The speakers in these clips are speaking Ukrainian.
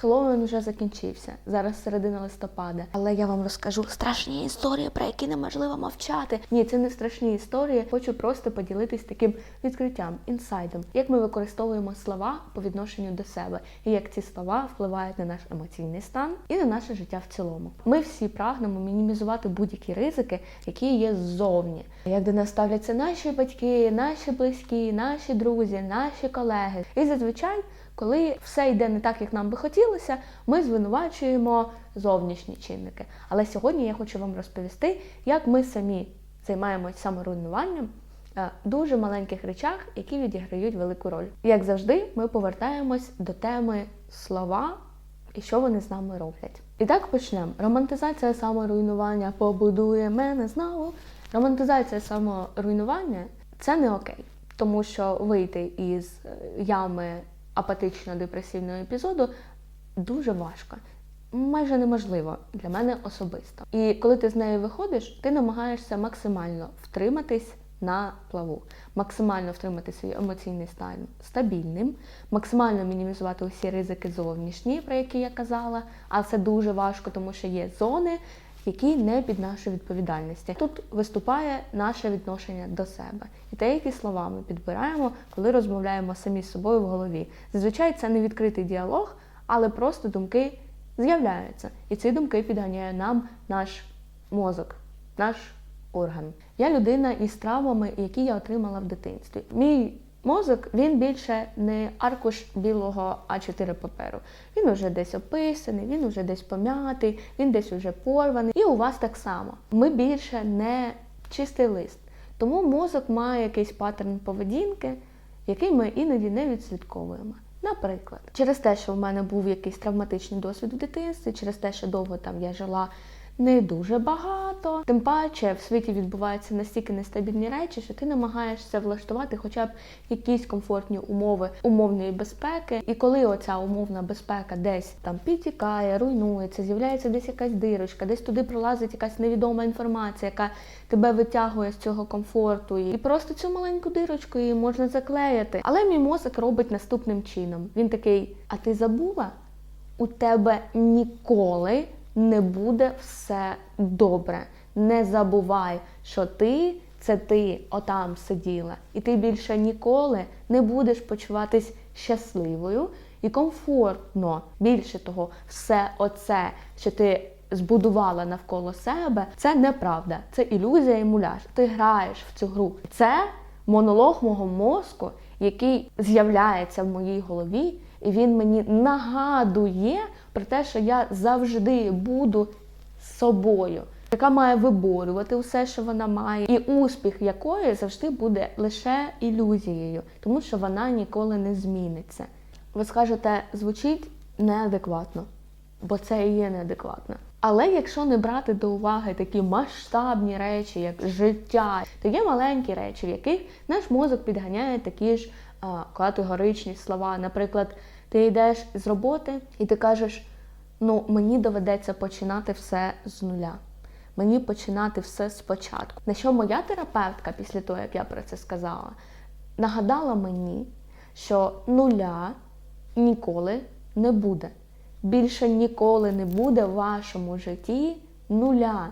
Хеллоуін вже закінчився. Зараз середина листопада. Але я вам розкажу страшні історії, про які неможливо мовчати. Ні, це не страшні історії. Хочу просто поділитись таким відкриттям, інсайдом, як ми використовуємо слова по відношенню до себе, і як ці слова впливають на наш емоційний стан і на наше життя в цілому. Ми всі прагнемо мінімізувати будь-які ризики, які є ззовні. Як до нас ставляться наші батьки, наші близькі, наші друзі, наші колеги. І зазвичай. Коли все йде не так, як нам би хотілося, ми звинувачуємо зовнішні чинники. Але сьогодні я хочу вам розповісти, як ми самі займаємось саморуйнуванням е, дуже маленьких речах, які відіграють велику роль. Як завжди, ми повертаємось до теми слова і що вони з нами роблять. І так почнемо. Романтизація саморуйнування побудує мене знову. Романтизація саморуйнування це не окей, тому що вийти із е, ями апатично-депресивного епізоду дуже важко. Майже неможливо для мене особисто. І коли ти з нею виходиш, ти намагаєшся максимально втриматись на плаву, максимально втримати свій емоційний стан стабільним, максимально мінімізувати усі ризики зовнішні, про які я казала. А це дуже важко, тому що є зони, які не під нашою відповідальністю. Тут виступає наше відношення до себе. І те, які слова ми підбираємо, коли розмовляємо самі з собою в голові. Зазвичай це не відкритий діалог, але просто думки з'являються. І ці думки підганяє нам наш мозок, наш орган. Я людина із травмами, які я отримала в дитинстві. Мій мозок він більше не аркуш білого А4 паперу. Він уже десь описаний, він уже десь пом'ятий, він десь уже порваний. І у вас так само. Ми більше не чистий лист. Тому мозок має якийсь паттерн поведінки, який ми іноді не відслідковуємо. Наприклад, через те, що в мене був якийсь травматичний досвід в дитинстві, через те, що довго там я жила не дуже багато. Тим паче в світі відбуваються настільки нестабільні речі, що ти намагаєшся влаштувати хоча б якісь комфортні умови умовної безпеки. І коли оця умовна безпека десь там підтікає, руйнується, з'являється десь якась дирочка, десь туди пролазить якась невідома інформація, яка тебе витягує з цього комфорту. І просто цю маленьку дирочку її можна заклеїти. Але мій мозок робить наступним чином. Він такий: а ти забула? У тебе ніколи не буде все добре. Не забувай, що ти це ти отам сиділа, і ти більше ніколи не будеш почуватись щасливою і комфортно. Більше того, все оце, що ти збудувала навколо себе, це неправда, це ілюзія і муляж. Ти граєш в цю гру. Це монолог мого мозку, який з'являється в моїй голові, і він мені нагадує про те, що я завжди буду собою, яка має виборювати все, що вона має, і успіх якої завжди буде лише ілюзією, тому що вона ніколи не зміниться. Ви скажете, звучить неадекватно, бо це і є неадекватно. Але якщо не брати до уваги такі масштабні речі, як життя, то є маленькі речі, в яких наш мозок підганяє такі ж а, категоричні слова. Наприклад, ти йдеш з роботи і ти кажеш: ну, мені доведеться починати все з нуля. Мені починати все спочатку. На що моя терапевтка, після того, як я про це сказала, нагадала мені, що нуля ніколи не буде. Більше ніколи не буде в вашому житті нуля.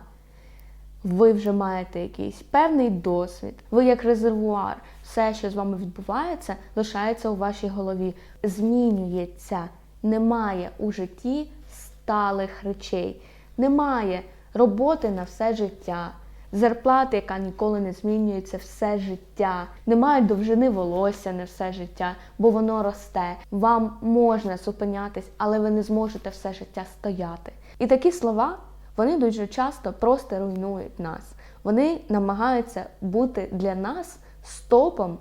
Ви вже маєте якийсь певний досвід, ви як резервуар, все, що з вами відбувається, лишається у вашій голові, змінюється. Немає у житті сталих речей, немає роботи на все життя, зарплати, яка ніколи не змінюється все життя, немає довжини волосся не все життя, бо воно росте. Вам можна зупинятись, але ви не зможете все життя стояти. І такі слова. Вони дуже часто просто руйнують нас. Вони намагаються бути для нас стопом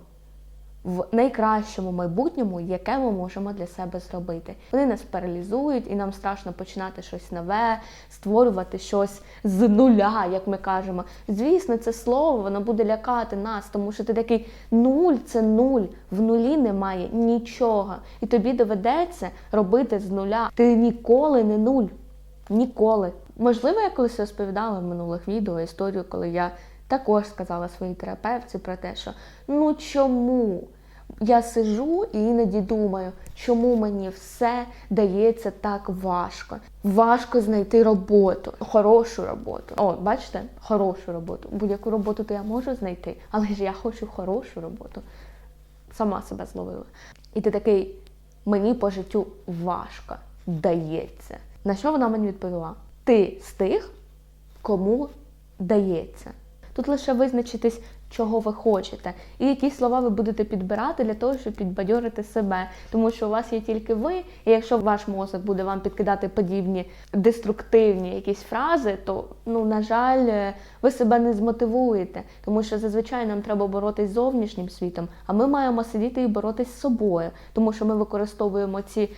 в найкращому майбутньому, яке ми можемо для себе зробити. Вони нас паралізують, і нам страшно починати щось нове, створювати щось з нуля, як ми кажемо. Звісно, це слово воно буде лякати нас, тому що ти такий нуль це нуль. В нулі немає нічого. І тобі доведеться робити з нуля. Ти ніколи не нуль. Ніколи. Можливо, я колись розповідала в минулих відео історію, коли я також сказала своїй терапевтці про те, що ну чому Я сижу і іноді думаю, чому мені все дається так важко. Важко знайти роботу, хорошу роботу. О, бачите, хорошу роботу. Будь-яку роботу то я можу знайти, але ж я хочу хорошу роботу. Сама себе зловила. І ти такий, мені по життю важко дається. На що вона мені відповіла? Ти з тих, кому дається. Тут лише визначитись, чого ви хочете, і які слова ви будете підбирати для того, щоб підбадьорити себе. Тому що у вас є тільки ви, і якщо ваш мозок буде вам підкидати подібні деструктивні якісь фрази, то ну на жаль, е, ви себе не змотивуєте, тому що зазвичай нам треба боротись з зовнішнім світом, а ми маємо сидіти і боротись з собою, тому що ми використовуємо ці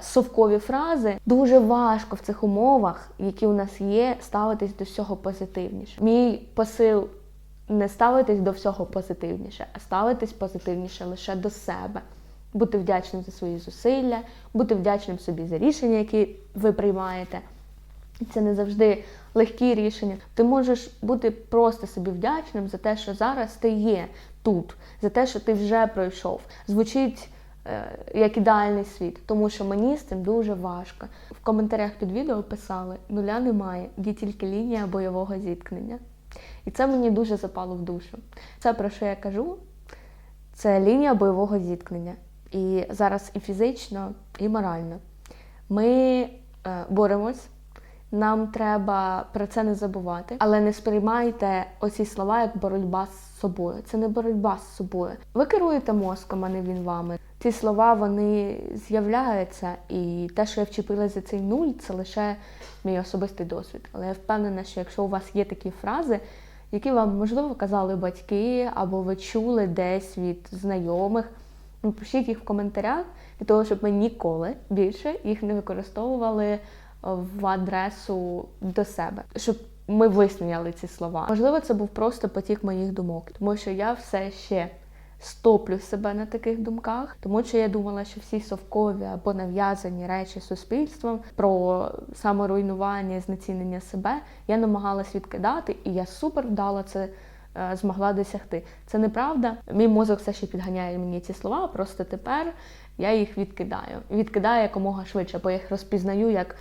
совкові фрази. Дуже важко в цих умовах, які у нас є, ставитись до всього позитивніше. Мій посил не ставитись до всього позитивніше, а ставитись позитивніше лише до себе. Бути вдячним за свої зусилля, бути вдячним собі за рішення, які ви приймаєте. Це не завжди легкі рішення. Ти можеш бути просто собі вдячним за те, що зараз ти є тут, за те, що ти вже пройшов. Звучить е, як ідеальний світ, тому що мені з цим дуже важко. В коментарях під відео писали: нуля немає, є тільки лінія бойового зіткнення. І це мені дуже запало в душу. Це про що я кажу? Це лінія бойового зіткнення. І зараз і фізично, і морально. Ми е, боремось, нам треба про це не забувати, але не сприймайте оці слова як боротьба з собою. Це не боротьба з собою. Ви керуєте мозком, а не він вами. Ці слова вони з'являються, і те, що я вчепилася за цей нуль, це лише мій особистий досвід. Але я впевнена, що якщо у вас є такі фрази, які вам можливо казали батьки, або ви чули десь від знайомих, ну, пишіть їх в коментарях для того, щоб ми ніколи більше їх не використовували в адресу до себе, щоб ми висміяли ці слова. Можливо, це був просто потік моїх думок, тому що я все ще стоплю себе на таких думках, тому що я думала, що всі совкові або нав'язані речі суспільством про саморуйнування, знецінення себе я намагалась відкидати, і я супер вдало це е, змогла досягти. Це неправда. Мій мозок все ще підганяє мені ці слова, просто тепер я їх відкидаю. Відкидаю якомога швидше, бо я їх розпізнаю як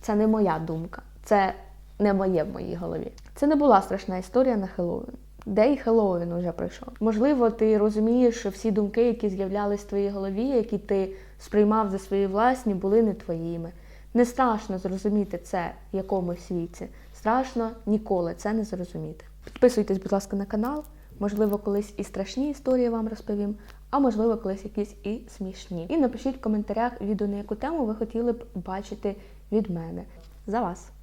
це не моя думка, це не моє в моїй голові. Це не була страшна історія на Хеллоуін. Де й Хеллоуін уже пройшов. Можливо, ти розумієш, всі думки, які з'являлись в твоїй голові, які ти сприймав за свої власні, були не твоїми. Не страшно зрозуміти це в якомусь світі. Страшно ніколи це не зрозуміти. Підписуйтесь, будь ласка, на канал. Можливо, колись і страшні історії вам розповім, а можливо, колись якісь і смішні. І напишіть в коментарях відео, на яку тему ви хотіли б бачити від мене. За вас!